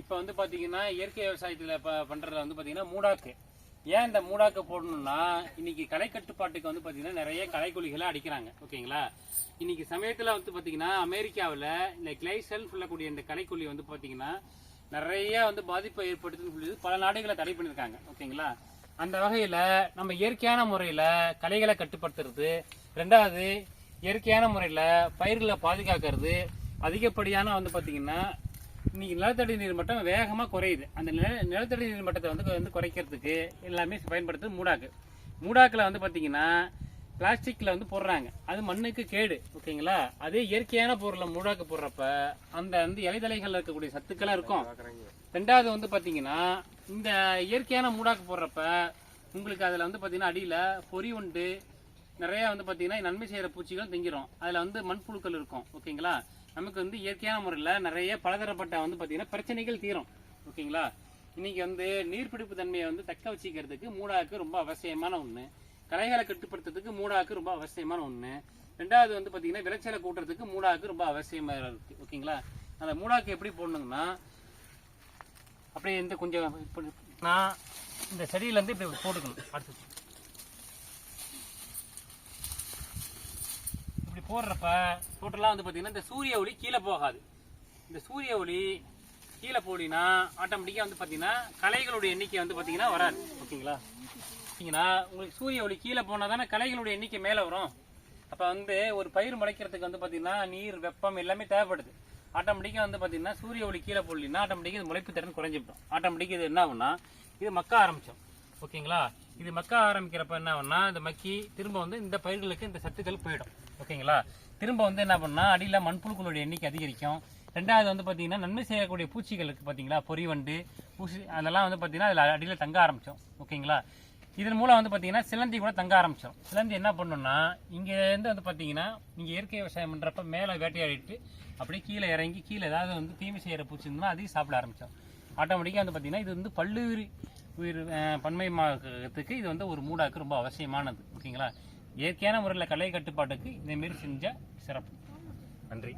இப்போ வந்து பார்த்தீங்கன்னா இயற்கை விவசாயத்தில் இப்போ பண்ணுறதுல வந்து பார்த்தீங்கன்னா மூடாக்கு. ஏன் இந்த மூடாக்கு போடணும்னா இன்னைக்கு கலை கட்டுப்பாட்டுக்கு வந்து பார்த்தீங்கன்னா நிறைய கலைக்குழிகளை அடிக்கிறாங்க. ஓகேங்களா? இன்னைக்கு சமயத்தில் வந்து பார்த்தீங்கன்னா அமெரிக்காவில் இந்த கிளைசல் சொல்லக்கூடிய இந்த கலைக்குழி வந்து பார்த்தீங்கன்னா நிறைய வந்து பாதிப்பை ஏற்படுத்துன்னு சொல்லி பல நாடுகளை தடை பண்ணியிருக்காங்க. ஓகேங்களா? அந்த வகையில் நம்ம இயற்கையான முறையில் களைகளை கட்டுப்படுத்துறது ரெண்டாவது இயற்கையான முறையில் பயிர்களை பாதுகாக்கிறது அதிகப்படியான வந்து பார்த்தீங்கன்னா இன்னைக்கு நிலத்தடி நீர் மட்டம் வேகமாக குறையுது. அந்த நில நிலத்தடி நீர் மட்டத்தை வந்து வந்து குறைக்கிறதுக்கு எல்லாமே பயன்படுத்துது மூடாக்கு. மூடாக்கில் வந்து பார்த்தீங்கன்னா பிளாஸ்டிக்கில் வந்து போடுறாங்க. அது மண்ணுக்கு கேடு ஓகேங்களா? அதே இயற்கையான பொருளை மூடாக்கு போடுறப்ப அந்த வந்து இலைதலைகளில் இருக்கக்கூடிய சத்துக்கெல்லாம் இருக்கும். ரெண்டாவது வந்து பார்த்தீங்கன்னா இந்த இயற்கையான மூடாக்கு போடுறப்ப உங்களுக்கு அதில் வந்து பார்த்தீங்கன்னா அடியில் பொறி உண்டு நிறைய வந்து பார்த்தீங்கன்னா நன்மை செய்கிற பூச்சிகள் திங்கிரும் அதில் வந்து மண்புழுக்கள் இருக்கும். ஓகேங்களா? நமக்கு வந்து இயற்கையான முறையில் நிறைய பலதரப்பட்ட வந்து பார்த்தீங்கன்னா பிரச்சனைகள் தீரும். ஓகேங்களா? இன்னைக்கு வந்து நீர்பிடிப்பு தன்மையை வந்து தக்க வச்சுக்கிறதுக்கு மூடாக்கு ரொம்ப அவசியமான ஒன்று களைகளை கட்டுப்படுத்துறதுக்கு மூடாக்கு ரொம்ப அவசியமான ஒன்று ரெண்டாவது வந்து பார்த்தீங்கன்னா விளைச்சலை கூட்டுறதுக்கு மூடாக்கு ரொம்ப அவசியமாக இருக்குது ஓகேங்களா? அந்த மூடாக்கு எப்படி போடணுங்கன்னா அப்படியே இந்த கொஞ்சம் இப்படி நான் இந்த செடியிலேருந்து இப்படி போட்டுக்கணும் அடுத்து போடுறப்ப டோட்டலாக வந்து பார்த்தீங்கன்னா இந்த சூரிய ஒளி கீழே போகாது. இந்த சூரிய ஒளி கீழே போடினா ஆட்டோமேட்டிக்காக வந்து பார்த்தீங்கன்னா களைகளுடைய எண்ணிக்கை வந்து பார்த்தீங்கன்னா வராது. ஓகேங்களா? பார்த்தீங்கன்னா உங்களுக்கு சூரிய ஒளி கீழே போனால் தானே கலைகளுடைய எண்ணிக்கை மேலே வரும். அப்போ வந்து ஒரு பயிர் முளைக்கிறதுக்கு வந்து பார்த்தீங்கன்னா நீர் வெப்பம் எல்லாமே தேவைப்படுது. ஆட்டோமேட்டிக்காக வந்து பார்த்தீங்கன்னா சூரிய ஒளி கீழே போடலின்னா ஆட்டோமேட்டிக்காக இது முளைப்பு திறன் குறைஞ்சிவிடும். ஆட்டோமேட்டிக்காக இது என்ன ஆகும்னா இது மக்க ஆரம்பித்தோம் ஓகேங்களா? இது மக்க ஆரம்பிக்கிறப்ப என்ன ஆகும்னா இந்த மக்கி திரும்ப வந்து இந்த பயிர்களுக்கு இந்த சத்துக்கள் போயிடும். ஓகேங்களா? திரும்ப வந்து என்ன பண்ணால் அடியில் மண்புழுக்களுடைய எண்ணிக்கை அதிகரிக்கும். ரெண்டாவது வந்து பார்த்தீங்கன்னா நன்மை செய்யக்கூடிய பூச்சிகளுக்கு பார்த்தீங்களா பொறிவண்டு பூசி அதெல்லாம் வந்து பார்த்தீங்கன்னா அதில் அடியில் தங்க ஆரம்பித்தோம் ஓகேங்களா? இதன் மூலம் வந்து பார்த்தீங்கன்னா சிலந்தி கூட தங்க ஆரம்பித்தோம் சிலந்தி என்ன பண்ணுன்னா இங்கேருந்து வந்து பார்த்தீங்கன்னா நீங்கள் இயற்கை விவசாயம் பண்ணுறப்ப மேலே வேட்டையாடிட்டு அப்படியே கீழே இறங்கி கீழே ஏதாவது வந்து தீமை செய்கிற பூச்சி இருந்ததுன்னா அதையும் சாப்பிட ஆரம்பித்தோம் ஆட்டோமேட்டிக்காக வந்து பார்த்தீங்கன்னா இது வந்து பல்லுயிரி உயிர் அஹ், இது வந்து ஒரு மூடாக்கு ரொம்ப அவசியமானது. ஓகேங்களா? இயற்கையான முறையில் கலை கட்டுப்பாட்டுக்கு இதேமாரி செஞ்சால் சிறப்பு. நன்றி.